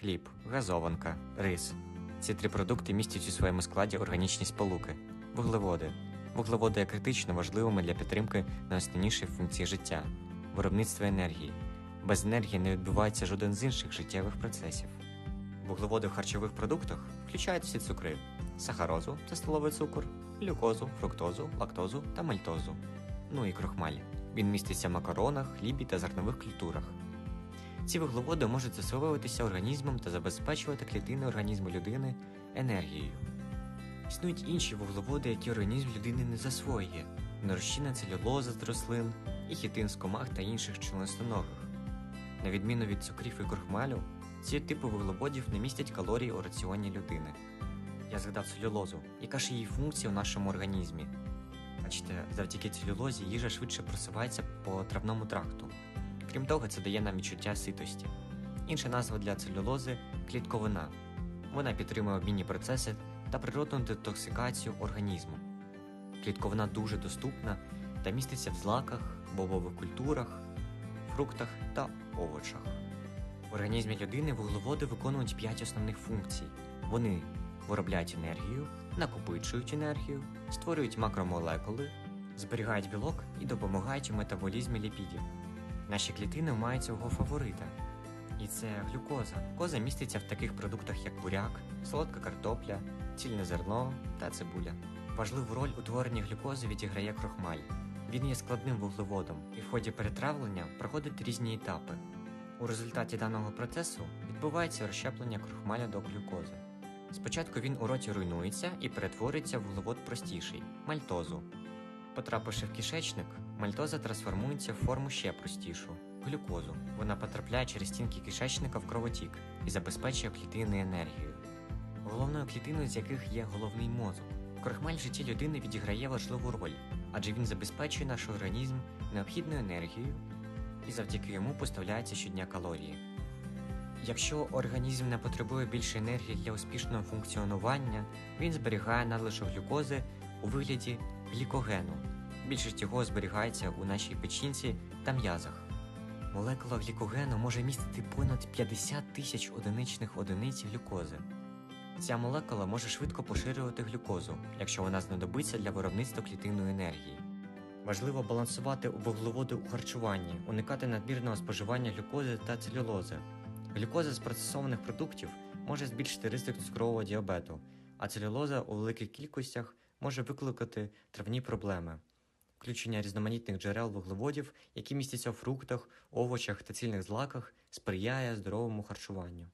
хліб, газованка, рис. Ці три продукти містять у своєму складі органічні сполуки, вуглеводи. Вуглеводи є критично важливими для підтримки найосновнішої функції життя виробництва енергії. Без енергії не відбувається жоден з інших життєвих процесів. Вуглеводи в харчових продуктах включають всі цукри: сахарозу це столовий цукор, глюкозу, фруктозу, лактозу та мальтозу. Ну і крохмаль. Він міститься в макаронах, хлібі та зернових культурах. Ці вуглеводи можуть засвоюватися організмом та забезпечувати клітини організму людини енергією. Існують інші вуглеводи, які організм людини не засвоює: нерозчинна целюлоза з рослин і хітин з комах та інших членистоногих. На відміну від цукрів і крохмалю, ці типи вуглеводів не містять калорій у раціоні людини. Я згадав целюлозу. Яка ж її функція у нашому організмі? Бачите, завдяки целюлозі їжа швидше просувається по травному тракту. Крім того, це дає нам відчуття ситості. Інша назва для целюлози клітковина. Вона підтримує обмінні процеси та природну детоксикацію організму. Клітковина дуже доступна та міститься в злаках, бобових культурах, фруктах та овочах. В організмі людини вуглеводи виконують 5 основних функцій. Вони виробляють енергію, накопичують енергію, створюють макромолекули, зберігають білок і допомагають у метаболізмі ліпідів. Наші клітини мають свого фаворита. І це глюкоза. Коза міститься в таких продуктах, як буряк, солодка картопля, цільне зерно та цибуля. Важливу роль у творенні глюкози відіграє крохмаль. Він є складним вуглеводом і в ході перетравлення проходить різні етапи. У результаті даного процесу відбувається розщеплення крохмаля до глюкози. Спочатку він у роті руйнується і перетворюється в вуглевод простіший мальтозу. Потрапивши в кишечник, мальтоза трансформується в форму ще простішу глюкозу. Вона потрапляє через стінки кишечника в кровотік і забезпечує клітини енергією. Головною клітиною з яких є головний мозок. Крохмаль в житті людини відіграє важливу роль, адже він забезпечує наш організм необхідною енергією і завдяки йому поставляються щодня калорії. Якщо організм не потребує більше енергії для успішного функціонування, він зберігає надлишок глюкози у вигляді глікогену. Більшість його зберігається у нашій печінці та м'язах. Молекула глікогену може містити понад 50 тисяч одиничних одиниць глюкози. Ця молекула може швидко поширювати глюкозу, якщо вона знадобиться для виробництва клітинної енергії. Важливо балансувати вуглеводи у харчуванні, уникати надмірного споживання глюкози та целюлози. Глюкоза з процесованих продуктів може збільшити ризик цукрового діабету, а целюлоза у великих кількостях може викликати травні проблеми. Включення різноманітних джерел вуглеводів, які містяться у фруктах, овочах та цільних злаках, сприяє здоровому харчуванню.